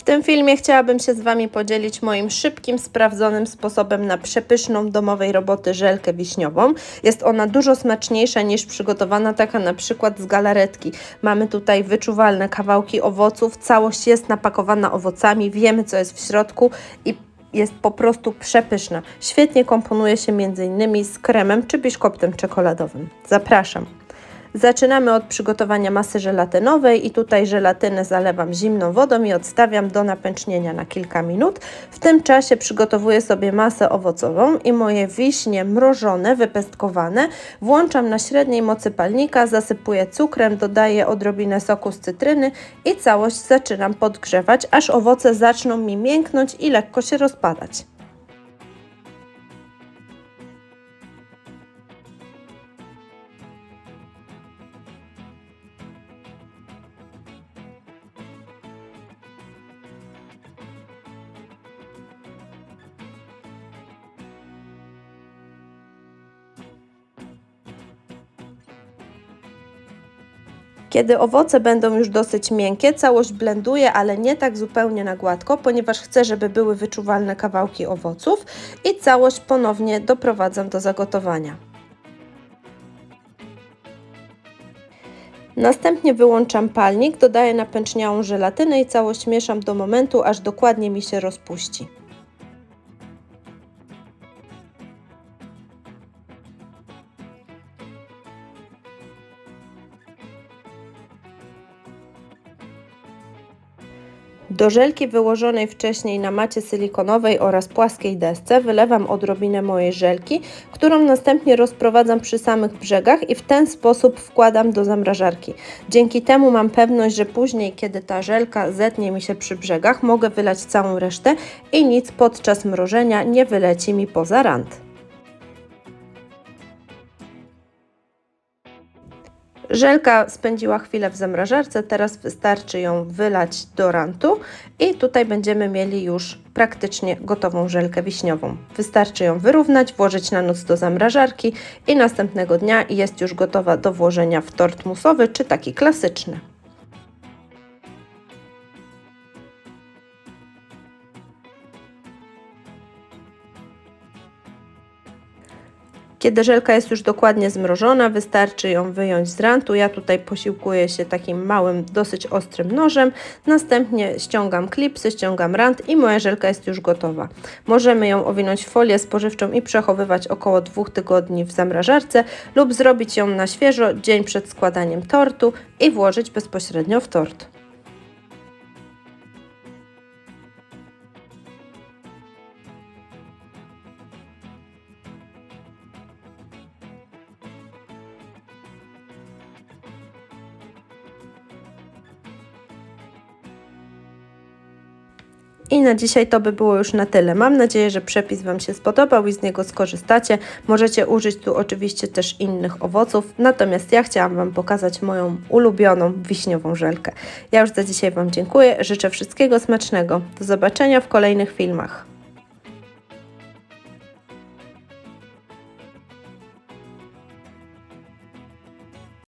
W tym filmie chciałabym się z Wami podzielić moim szybkim, sprawdzonym sposobem na przepyszną domowej roboty żelkę wiśniową. Jest ona dużo smaczniejsza niż przygotowana taka na przykład z galaretki. Mamy tutaj wyczuwalne kawałki owoców, całość jest napakowana owocami, wiemy co jest w środku i jest po prostu przepyszna. Świetnie komponuje się m.in. z kremem czy biszkoptem czekoladowym. Zapraszam. Zaczynamy od przygotowania masy żelatynowej i tutaj żelatynę zalewam zimną wodą i odstawiam do napęcznienia na kilka minut. W tym czasie przygotowuję sobie masę owocową i moje wiśnie mrożone, wypestkowane włączam na średniej mocy palnika, zasypuję cukrem, dodaję odrobinę soku z cytryny i całość zaczynam podgrzewać, aż owoce zaczną mi mięknąć i lekko się rozpadać. Kiedy owoce będą już dosyć miękkie, całość blenduję, ale nie tak zupełnie na gładko, ponieważ chcę, żeby były wyczuwalne kawałki owoców i całość ponownie doprowadzam do zagotowania. Następnie wyłączam palnik, dodaję napęczniałą żelatynę i całość mieszam do momentu, aż dokładnie mi się rozpuści. Do żelki wyłożonej wcześniej na macie silikonowej oraz płaskiej desce wylewam odrobinę mojej żelki, którą następnie rozprowadzam przy samych brzegach i w ten sposób wkładam do zamrażarki. Dzięki temu mam pewność, że później, kiedy ta żelka zetnie mi się przy brzegach, mogę wylać całą resztę i nic podczas mrożenia nie wyleci mi poza rant. Żelka spędziła chwilę w zamrażarce, teraz wystarczy ją wylać do rantu i tutaj będziemy mieli już praktycznie gotową żelkę wiśniową. Wystarczy ją wyrównać, włożyć na noc do zamrażarki i następnego dnia jest już gotowa do włożenia w tort musowy czy taki klasyczny. Kiedy żelka jest już dokładnie zmrożona, wystarczy ją wyjąć z rantu. Ja tutaj posiłkuję się takim małym, dosyć ostrym nożem. Następnie ściągam klipsy, ściągam rant i moja żelka jest już gotowa. Możemy ją owinąć w folię spożywczą i przechowywać około dwóch tygodni w zamrażarce lub zrobić ją na świeżo dzień przed składaniem tortu i włożyć bezpośrednio w tort. I na dzisiaj to by było już na tyle. Mam nadzieję, że przepis Wam się spodobał i z niego skorzystacie. Możecie użyć tu oczywiście też innych owoców, natomiast ja chciałam Wam pokazać moją ulubioną wiśniową żelkę. Ja już za dzisiaj Wam dziękuję, życzę wszystkiego smacznego. Do zobaczenia w kolejnych filmach.